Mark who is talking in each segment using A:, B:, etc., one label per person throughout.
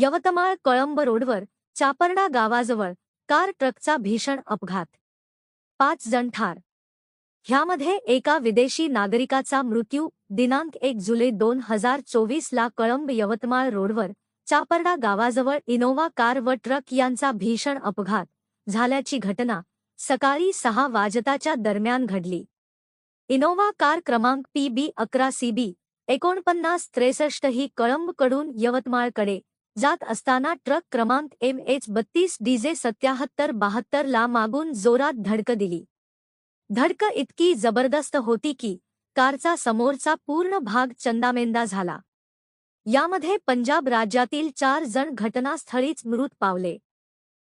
A: यवतमाळ कळंब रोडवर चापर्डा गावाजवळ कार ट्रकचा भीषण अपघात. पाच जण ठार. ह्यामध्ये एका विदेशी नागरिकाचा मृत्यू दिनांक एक जुलै दोन हजार चोवीसला कळंब यवतमाळ रोडवर चापर्डा गावाजवळ इनोव्हा कार व ट्रक यांचा भीषण अपघात झाल्याची घटना सकाळी सहा वाजताच्या दरम्यान घडली. इनोव्हा कार क्रमांक पी बी अकरा सी बी एकोणपन्नास त्रेसष्ट ही कळंबकडून यवतमाळकडे जात असताना ट्रक क्रमांक एम एच बत्तीस डीजे सत्याहत्तर बहात्तर ला मागून जोरात धडक दिली. धडक इतकी जबरदस्त होती की कारचा समोरचा पूर्ण भाग चंदामेंदा झाला. यामध्ये पंजाब राज्यातील चार जण घटनास्थळीच मृत पावले.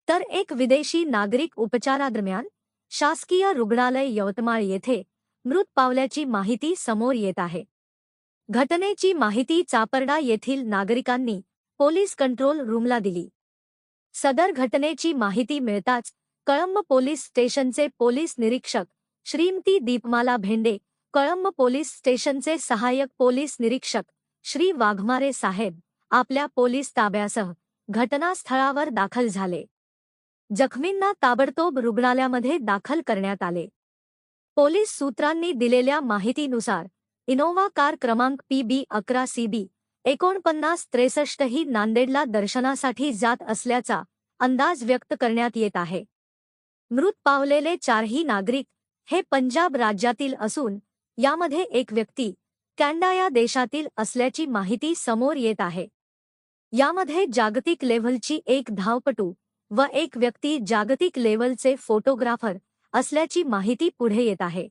A: तर एक विदेशी नागरिक उपचारादरम्यान शासकीय रुग्णालय यवतमाळ येथे मृत पावल्याची माहिती समोर येत आहे. घटनेची माहिती चापर्डा येथील नागरिकांनी पोलीस कंट्रोल रूमला दिली. सदर घटनेची माहिती मिळताच कळंब पोलीस स्टेशनचे पोलीस निरीक्षक श्रीमती दीपमाला भेंडे कळंब पोलीस स्टेशनचे सहाय्यक पोलीस निरीक्षक श्री वाघमारे साहेब आपल्या पोलीस ताब्यासह घटनास्थळावर दाखल झाले. जखमींना ताबडतोब रुग्णालयामध्ये दाखल करण्यात आले. पोलीस सूत्रांनी दिलेल्या माहितीनुसार इनोव्हा कार क्रमांक पी बी अकरा सी बी एकोणपन्नास त्रेसष्ट ही नांदेडला दर्शनासाठी जात असल्याचा अंदाज व्यक्त करण्यात येत आहे. मृत पावलेले चारही नागरिक हे पंजाब राज्यातील असून यामध्ये एक व्यक्ती कॅनडा या देशातील असल्याची माहिती समोर येत आहे. यामध्ये जागतिक लेव्हलची एक धावपटू व एक व्यक्ती जागतिक लेव्हलचे फोटोग्राफर असल्याची माहिती पुढे येत आहे.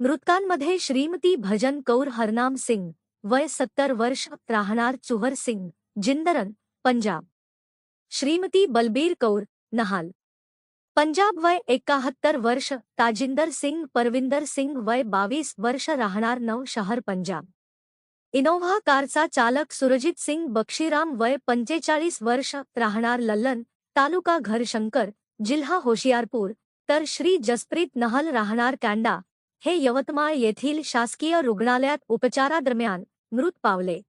A: मृतकांमध्ये श्रीमती भजन कौर हरनाम सिंग वय सत्तर वर्ष राहणार चुहर सिंग जिंदरन पंजाब. श्रीमती बलबीर कौर नहाल. पंजाब वय एकाहत्तर वर्ष ताजिंदर सिंग परविंदर सिंग वय बावीस वर्ष राहणार नव शहर पंजाब. इनोव्हा कारचा चालक सुरजित सिंग बक्षीराम वय पंचेचाळीस वर्ष राहणार लल्लन तालुका घरशंकर जिल्हा होशियारपूर तर श्री जसप्रीत नहल राहणार कॅन्डा हे यवतमाळ येथील शासकीय रुग्णालयात उपचारादरम्यान मृत पावले.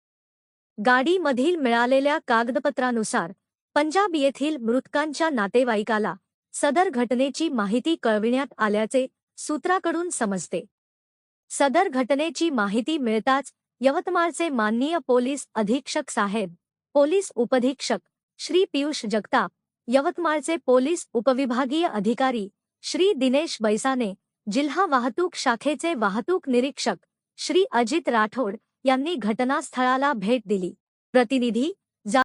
A: गाडीमधील मिळालेल्या कागदपत्रानुसार पंजाब येथील मृतकांच्या नातेवाईकाला सदर घटनेची माहिती कळविण्यात आल्याचे सूत्राकडून समजते. सदर घटनेची माहिती मिळताच यवतमाळचे माननीय पोलीस अधीक्षक साहेब पोलीस उपधीक्षक श्री पियुष जगताप यवतमाळचे पोलीस उपविभागीय अधिकारी श्री दिनेश बैसाने जिल्हा वाहतूक शाखेचे वाहतूक निरीक्षक श्री अजित राठोड यांनी घटनास्थळाला भेट दिली. प्रतिनिधी